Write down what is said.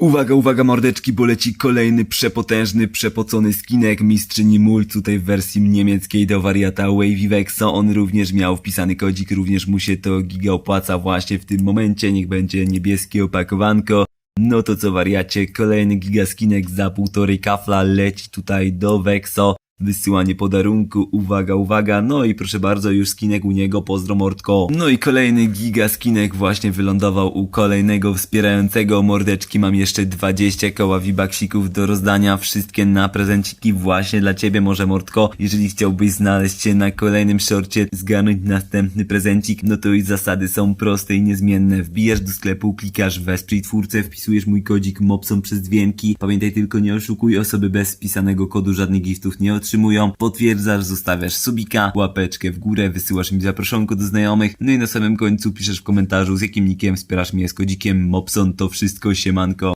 Uwaga, uwaga mordeczki, bo leci kolejny przepotężny, przepocony skinek mistrzyni mul tutaj w wersji niemieckiej do wariata Wavy Vexo. On również miał wpisany kodzik, również mu się to giga opłaca właśnie w tym momencie. Niech będzie niebieskie opakowanko. No to co wariacie, kolejny gigaskinek za półtorej kafla leci tutaj do Vexo. Wysyłanie podarunku, uwaga, uwaga, no i proszę bardzo, już skinek u niego, pozdro mordko. No i kolejny giga skinek właśnie wylądował u kolejnego wspierającego mordeczki, mam jeszcze 20 koła V-Bucksików do rozdania, wszystkie na prezenciki właśnie dla ciebie może mordko. Jeżeli chciałbyś znaleźć się na kolejnym shorcie, zgarnąć następny prezencik, no to i zasady są proste i niezmienne. Wbijasz do sklepu, klikasz wesprzyj twórcę, wpisujesz mój kodzik MOPSON przez dźwięki. Pamiętaj tylko nie oszukuj, osoby bez wpisanego kodu żadnych giftów nie otrzymują. Potwierdzasz, zostawiasz subika, łapeczkę w górę, wysyłasz mi zaproszonko do znajomych, no i na samym końcu piszesz w komentarzu z jakim nikiem wspierasz mnie z kodzikiem MOPSON, to wszystko siemanko.